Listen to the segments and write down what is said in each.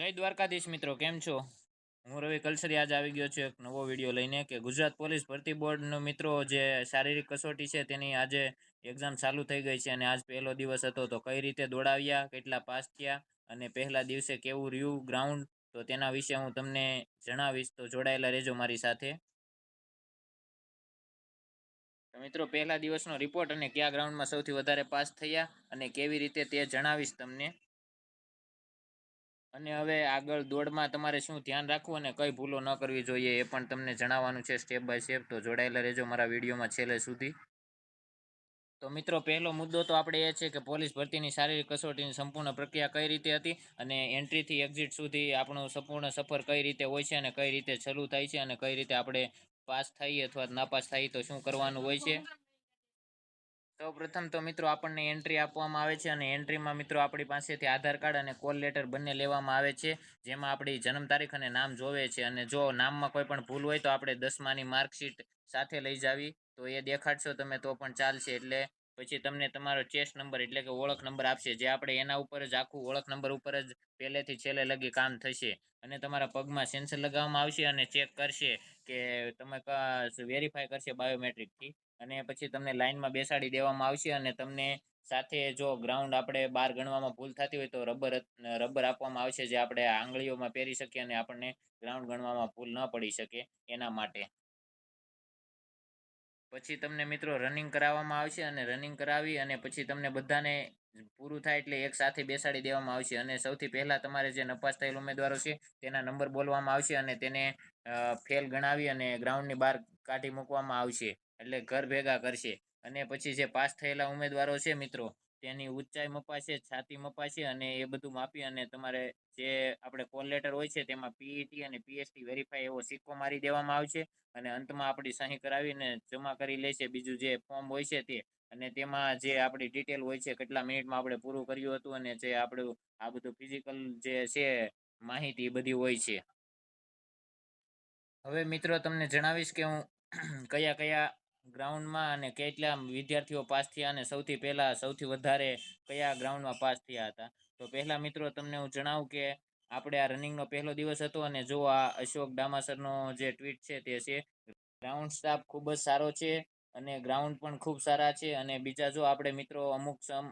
જય દ્વારકાધીશ મિત્રો, કેમ છો? હું રવિ કલસરી, આજ આવી ગયો છું એક નવો વીડિયો લઈને કે ગુજરાત પોલીસ ભરતી બોર્ડનો મિત્રો જે શારીરિક કસોટી છે તેની આજે એક્ઝામ ચાલુ થઈ ગઈ છે અને આજ પહેલો દિવસ હતો. તો કઈ રીતે દોડાવ્યા, કેટલા પાસ થયા અને પહેલા દિવસે કેવું રહ્યું ગ્રાઉન્ડ તો તેના વિશે હું તમને જણાવીશ. તો જોડાયેલા રહેજો મારી સાથે. મિત્રો, પહેલા દિવસનો રિપોર્ટ અને કયા ગ્રાઉન્ડમાં સૌથી વધારે પાસ થયા અને કેવી રીતે તે જણાવીશ તમને. અને હવે આગળ દોડમાં તમારે શું ધ્યાન રાખવું અને કઈ ભૂલો ન કરવી જોઈએ એ પણ તમને જણાવવાનું છે સ્ટેપ બાય સ્ટેપ તો જોડાયેલા રહેજો મારા વિડીયોમાં છેલ્લે સુધી. તો મિત્રો, પહેલો મુદ્દો તો આપણે એ છે કે પોલીસ ભરતીની શારીરિક કસોટીની સંપૂર્ણ પ્રક્રિયા કઈ રીતે હતી અને એન્ટ્રીથી એક્ઝિટ સુધી આપણું સંપૂર્ણ સફર કઈ રીતે હોય છે અને કઈ રીતે શરૂ થાય છે અને કઈ રીતે આપણે પાસ થઈએ અથવા નાપાસ થઈએ તો શું કરવાનું હોય છે? સૌ પ્રથમ તો મિત્રો આપણને એન્ટ્રી આપવામાં આવે છે અને એન્ટ્રીમાં મિત્રો આપણી પાસેથી આધાર કાર્ડ અને કોલ લેટર બંને લેવામાં આવે છે. જેમાં આપણી જન્મ તારીખ અને નામ જોવે છે અને જો નામમાં કોઈ પણ ભૂલ હોય તો આપણે દસમાની માર્કશીટ સાથે લઈ જાવી. તો એ દેખાડશો તમે તો પણ ચાલશે. એટલે પછી તમને તમારો ચેસ નંબર એટલે કે ઓળખ નંબર આપશે. જે આપણે એના ઉપર જ આખું ઓળખ નંબર ઉપર જ પહેલેથી છેલ્લે લગી કામ થશે. અને તમારા પગમાં સેન્સર લગાવવામાં આવશે અને ચેક કરશે કે તમે વેરીફાઈ કરશે બાયોમેટ્રિકથી અને પછી તમને લાઇનમાં બેસાડી દેવામાં આવશે અને તમને સાથે જો ગ્રાઉન્ડ આપણે બહાર ગણવામાં ભૂલ થતી હોય તો રબર રબર આપવામાં આવશે જે આપણે આંગળીઓમાં પહેરી શકીએ અને આપણને ગ્રાઉન્ડ ગણવામાં ભૂલ ન પડી શકે એના માટે. પછી તમને મિત્રો રનિંગ કરાવવામાં આવશે અને રનિંગ કરાવી અને પછી તમને બધાને પૂરું થાય એટલે એક સાથે બેસાડી દેવામાં આવશે. અને સૌથી પહેલાં તમારે જે નપાસ થયેલ ઉમેદવારો છે તેના નંબર બોલવામાં આવશે અને તેને ફેલ ગણાવી અને ગ્રાઉન્ડની બહાર કાઢી મૂકવામાં આવશે. એટલે ઘર ભેગા કરશે. અને પછી જે પાસ થયેલા ઉમેદવારો છે મિત્રો, તેની ઊંચાઈ મપાશે, છાતી મપાશે અને એ બધું માપી અને તમારે જે આપણે કોલ લેટર હોય છે તેમાં પીઈટી અને પીએસટી વેરીફાઈ એવો સિક્કો મારી દેવામાં આવશે. અને અંતમાં આપણી સહી કરાવીને જમા કરી લેશે બીજું જે ફોર્મ હોય છે તે. અને તેમાં જે આપણી ડિટેલ હોય છે કેટલા મિનિટમાં આપણે પૂરું કર્યું હતું અને જે આપણું, આ બધું ફિઝિકલ જે છે માહિતી બધી હોય છે. હવે મિત્રો તમને જણાવીશ કે હું કયા કયા ગ્રાઉન્ડમાં અને કેટલા વિદ્યાર્થીઓ પાસ થયા અને સૌથી પહેલાં સૌથી વધારે કયા ગ્રાઉન્ડમાં પાસ થયા હતા? તો પહેલાં મિત્રો તમને હું જણાવું કે આપણે આ રનિંગનો પહેલો દિવસ હતો અને જો આ અશોક ડામાસરનો જે ટ્વીટ છે તે છે ગ્રાઉન્ડ સ્ટાફ ખૂબ જ સારો છે અને ગ્રાઉન્ડ પણ ખૂબ સારા છે અને બીજા જો આપણે મિત્રો અમુક સમ,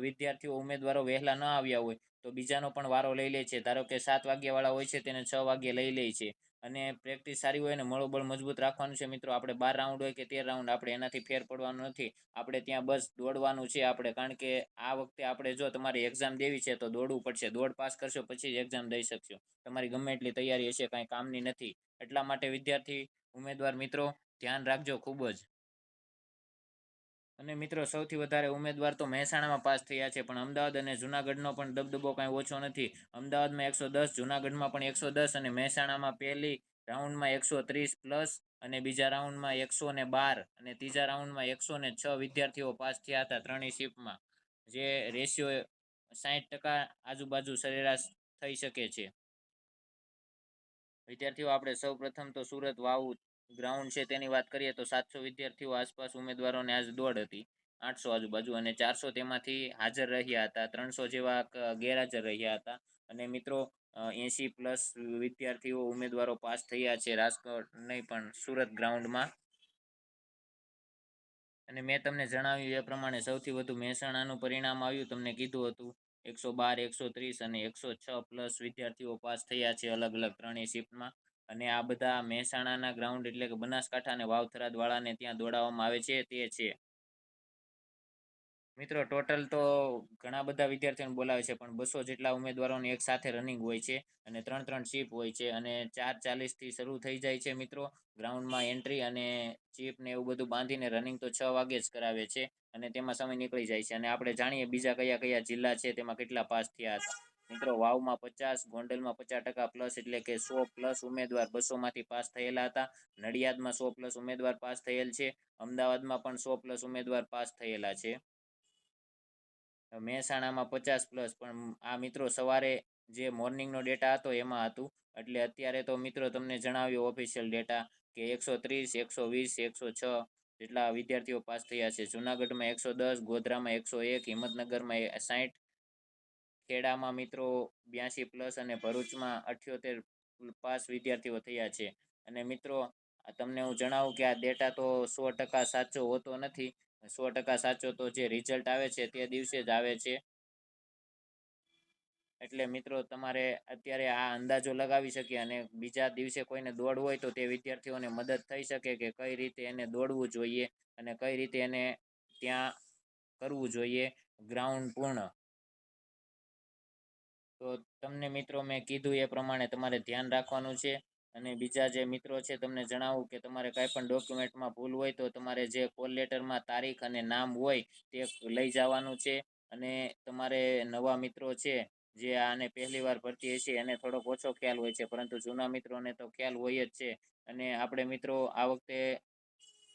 વિદ્યાર્થીઓ ઉમેદવારો વહેલા ન આવ્યા હોય તો બીજાનો પણ વારો લઈ લે છે. ધારો કે સાત વાગ્યાવાળા હોય છે, તેને છ વાગ્યે લઈ લે છે. અને પ્રેક્ટિસ સારી હોય ને મળોબળ મજબૂત રાખવાનું છે મિત્રો. આપણે બાર રાઉન્ડ હોય કે તેર રાઉન્ડ આપણે એનાથી ફેર પડવાનું નથી. આપણે ત્યાં બસ દોડવાનું છે આપણે. કારણ કે આ વખતે આપણે જો તમારી એક્ઝામ દેવી છે તો દોડવું પડશે. દોડ પાસ કરશો પછી જ એક્ઝામ દઈ શકશો. તમારી ગમે એટલી તૈયારી હશે કાંઈ કામની નથી. એટલા માટે વિદ્યાર્થી, ઉમેદવાર મિત્રો, ધ્યાન રાખજો ખૂબ જ. અને મિત્રો, સૌથી વધારે ઉમેદવાર તો મહેસાણામાં પાસ થયા છે, પણ અમદાવાદ અને જૂનાગઢનો પણ દબદબો કાંઈ ઓછો નથી. અમદાવાદમાં એકસો દસ, જુનાગઢમાં પણ એકસો દસ અને મહેસાણામાં પહેલી રાઉન્ડમાં એકસો ત્રીસ પ્લસ અને બીજા રાઉન્ડમાં એકસો ને બાર અને ત્રીજા રાઉન્ડમાં એકસો ને છ વિદ્યાર્થીઓ પાસ થયા હતા ત્રણેય શિફ્ટમાં, જે રેશિયો સાહીઠ ટકા આજુબાજુ સરેરાશ થઈ શકે છે. વિદ્યાર્થીઓ, આપણે સૌ પ્રથમ તો સુરત વાવ ગ્રાઉન્ડ છે તેની વાત કરીએ તો સાતસો વિદ્યાર્થીઓ આસપાસ ઉમેદવારોને આજ દોડ હતી. આઠસો આજુબાજુ અને ચારસો તેમાંથી હાજર રહ્યા હતા. ત્રણસો જેવા ગેરહાજર રહ્યા હતા. અને મિત્રો એંસી પ્લસ વિદ્યાર્થીઓ ઉમેદવારો પાસ થયા છે. રાજકોટ નહીં, પણ સુરત ગ્રાઉન્ડમાં. અને મેં તમને જણાવ્યું એ પ્રમાણે સૌથી વધુ મહેસાણાનું પરિણામ આવ્યું. તમને કીધું હતું, એકસો બાર, એકસો ત્રીસ અને એકસો છ પ્લસ વિદ્યાર્થીઓ પાસ થયા છે અલગ અલગ ત્રણેય શિફ્ટમાં. અને આ બધા મહેસાણાના ગ્રાઉન્ડ એટલે કે બનાસકાંઠા અને વાવથરાદ વાળાને ત્યાં દોડાવવામાં આવે છે તે છે. મિત્રો ટોટલ તો ઘણા બધા વિદ્યાર્થીઓને બોલાવે છે, પણ બસો જેટલા ઉમેદવારોની એક સાથે રનિંગ હોય છે અને ત્રણ ત્રણ ચીપ હોય છે અને ચાર ચાલીસથી શરૂ થઈ જાય છે મિત્રો ગ્રાઉન્ડમાં એન્ટ્રી અને ચીપ ને એવું બધું બાંધીને રનિંગ તો છ વાગે જ કરાવે છે અને તેમાં સમય નીકળી જાય છે. અને આપણે જાણીએ બીજા કયા કયા જિલ્લા છે, તેમાં કેટલા પાસ થયા હતા. મિત્રો, વાવમાં પચાસ, ગોંડલમાં પચાસ ટકા પ્લસ એટલે કે સો પ્લસ ઉમેદવાર બસોમાંથી પાસ થયેલા હતા. નડિયાદમાં સો પ્લસ ઉમેદવાર પાસ થયેલ છે. અમદાવાદમાં પણ સો પ્લસ ઉમેદવાર પાસ થયેલા છે. મહેસાણામાં પચાસ પ્લસ પણ આ મિત્રો સવારે જે મોર્નિંગનો ડેટા હતો એમાં હતું. એટલે અત્યારે તો મિત્રો તમને જણાવ્યો ઓફિશિયલ ડેટા કે એકસો ત્રીસ, એકસો વીસ, એકસો છ જેટલા વિદ્યાર્થીઓ પાસ થયા છે. જુનાગઢમાં એકસો દસ, ગોધરામાં એકસો એક, હિંમતનગરમાં સાઠ ખેડામાં મિત્રો બ્યાસી પ્લસ અને ભરૂચમાં અઠ્યોતેર પાસ વિદ્યાર્થીઓ થયા છે. અને મિત્રો તમને હું જણાવું કે આ ડેટા તો સો ટકા સાચો હોતો નથી. સો ટકા સાચો તો જે રિઝલ્ટ આવે છે તે દિવસે જ આવે છે. એટલે મિત્રો, તમારે અત્યારે આ અંદાજો લગાવી શકીએ અને બીજા દિવસે કોઈને દોડ હોય તો તે વિદ્યાર્થીઓને મદદ થઈ શકે કે કઈ રીતે એને દોડવું જોઈએ અને કઈ રીતે એને ત્યાં કરવું જોઈએ. ગ્રાઉન્ડ પૂર્ણ તો તમને મિત્રો મેં કીધું એ પ્રમાણે તમારે ધ્યાન રાખવાનું છે. અને બીજા જે મિત્રો છે, તમને જણાવું કે તમારે કાંઈ પણ ડોક્યુમેન્ટમાં ભૂલ હોય તો તમારે જે કોલ લેટરમાં તારીખ અને નામ હોય તે લઈ જવાનું છે. અને તમારે નવા મિત્રો છે, જે આને પહેલી વાર ભરતી હશે એને થોડોક ઓછો ખ્યાલ હોય છે, પરંતુ જૂના મિત્રોને તો ખ્યાલ હોય જ છે. અને આપણે મિત્રો આ વખતે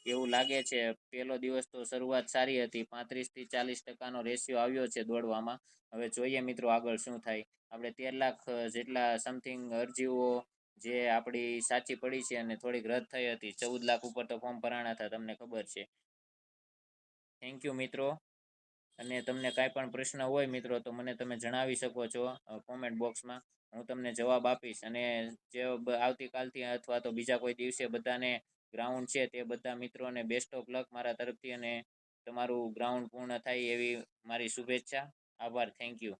એવું લાગે છે. પહેલો દિવસ તો શરૂઆત સારી હતી. પાંત્રીસથી ચાલીસ ટકાનો રેશિયો આવ્યો છે દોડવામાં. હવે જોઈએ મિત્રો આગળ શું થાય. આપણે તેર લાખ જેટલા સમથિંગ અરજીઓ જે આપણી સાચી પડી છે અને થોડીક રદ થઈ હતી. ચૌદ લાખ ઉપર તો ફોર્મ ભરાણા હતા, તમને ખબર છે. થેન્ક યુ મિત્રો. અને તમને કાંઈ પણ પ્રશ્ન હોય મિત્રો, તો મને તમે જણાવી શકો છો કોમેન્ટ બોક્સમાં હું તમને જવાબ આપીશ. અને જે આવતીકાલથી અથવા તો બીજા કોઈ દિવસે બધાને ગ્રાઉન્ડ છે તે બધા મિત્રોને બેસ્ટ ઓફ લક મારા તરફથી અને તમારું ગ્રાઉન્ડ પૂર્ણ થાય એવી મારી શુભેચ્છા. આભાર. Thank you